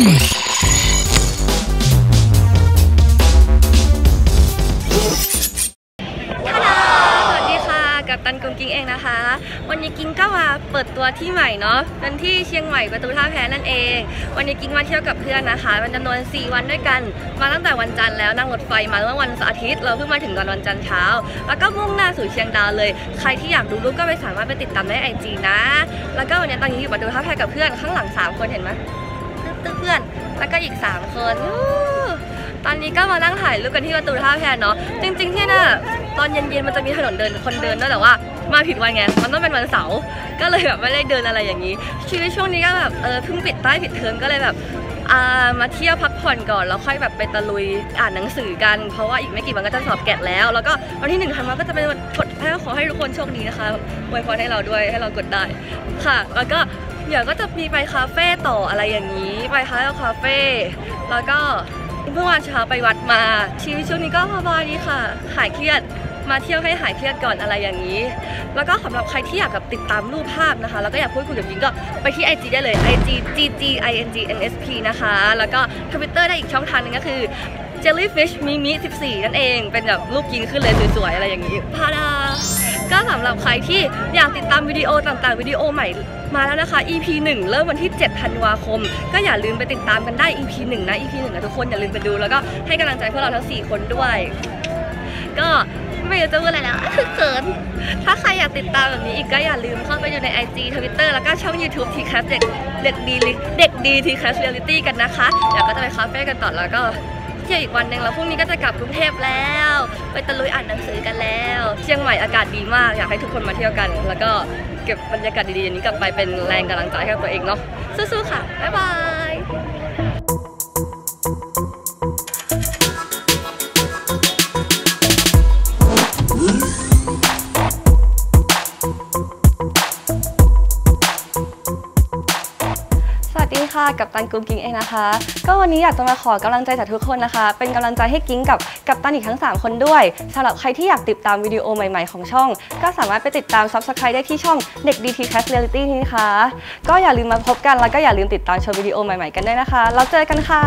สวัสดีค่ะกับตันกุงกิ้งเองนะคะ วันนี้กิ้งก็มาเปิดตัวที่ใหม่เนาะเป็นที่เชียงใหม่ประตูท่าแพนั่นเอง วันนี้กิ้งมาเที่ยวกับเพื่อนนะคะมันจำนวน 4 วันด้วยกัน มาตั้งแต่วันจันทร์แล้วนั่งรถไฟมาเมื่อวันเสาร์อาทิตย์ เราเพิ่งมาถึงตอนวันจันทร์เช้า แล้วก็มุ่งหน้าสู่เชียงดาวเลย ใครที่อยากดูรูปก็ไปสามารถไปติดตามได้ไอจีนะ แล้วก็วันนี้ตอนนี้อยู่ประตูท่าแพกับเพื่อนข้างหลัง 3 คนเห็นไหม เพื่อนแล้วก็อีก 3 คนตอนนี้ก็มานั่งถ่ายรูปกันที่ประตูท่าแพเนาะจริง ๆ ที่น่ะตอนเย็นๆมันจะมีถนนเดินคนเดินด้วยแต่ว่ามาผิดวันไงมันต้องเป็นวันเสาร์ก็เลยแบบไม่ได้เดินอะไรอย่างนี้ชีวิตช่วงนี้ก็แบบเออเพิ่งปิดใต้ปิดเทอมก็เลยแบบามาเที่ยวพักผ่อนก่อนแล้วค่อยแบบไปตะลุยอ่านหนังสือกัน เพราะว่าอีกไม่กี่วันก็จะสอบแกดแล้ว แล้วก็วันที่หนึ่งธันวาก็จะเป็นวันกดให้ขอให้ทุกคนโชคดีนะคะอวยพรให้เราด้วยให้เรากดได้ค่ะ แล้วก็ เดี๋ยวก็จะมีไปคาเฟ่ต่ออะไรอย่างนี้ ไปคาเฟ่คาเฟ่แล้วก็เมื่อวานเช้าไปวัดมา ชีวิตช่วงนี้ก็สบายดีค่ะ หายเครียดมาเที่ยวให้หายเครียดก่อนอะไรอย่างนี้ แล้วก็สำหรับใครที่อยากแบบติดตามรูปภาพนะคะ แล้วก็อยากพูดคุยกับยิงก็ไปที่ IG ได้เลย IG G G I N G N S P นะคะ แล้วก็ Twitter ได้อีกช่องทางหนึงก็คือ Jellyfish Mimi 14 นั่นเอง เป็นแบบรูปยิงขึ้นเลยสวยๆ อะไรอย่างนี้พาดา ก็สำหรับใครที่อยากติดตามวิดีโอต่างๆ วิดีโอใหม่มาแล้วนะคะ EP 1 เริ่มวันที่ 7 ธันวาคม ก็อย่าลืมไปติดตามกันได้ EP 1 นะ EP 1นะทุกคนอย่าลืมไปดูแล้วก็ให้กำลังใจพวกเราทั้ง 4 คนด้วย ก็ไม่รู้จะพูดอะไรแล้วเขินถ้าใครอยากติดตามแบบนี้อีกก็อย่าลืมเข้าไปอยู่ใน IG Twitter แล้วก็ช่อง YouTube t c a s เด็กเด็กดีเด็กดี t c a s Reality กันนะคะเดี๋ยวก็จะไปคาเฟ่กันต่อแล้วก็ ที่ยวอีกวันหนึ่งแล้วพรุ่งนี้ก็จะกลับกรุงเทพแล้ว ไปตะลุยอ่านหนังสือกันแล้ว เชียงใหม่อากาศดีมากอยากให้ทุกคนมาเที่ยวกัน แล้วก็เก็บบรรยากาศดีๆนี้กลับไปเป็นแรงกำลังใจให้กับตัวเองเนาะสู้ๆค่ะบ๊ายบาย สวัสดีค่ะ กับตันกุ้งกิ้งเองนะคะ ก็วันนี้อยากจะมาขอกำลังใจจากทุกคนนะคะ เป็นกำลังใจให้กิ้งกับกับตันอีกทั้ง 3 คนด้วยสำหรับใครที่อยากติดตามวิดีโอใหม่ๆของช่อง ก็สามารถไปติดตามซับสไครต์ได้ที่ช่องเด็กดีทีแคสเรียลิตี้นี้นะคะ ก็อย่าลืมมาพบกันแล้วก็อย่าลืมติดตามชมวิดีโอใหม่ๆกันด้วยนะคะ แล้วเจอกันค่ะ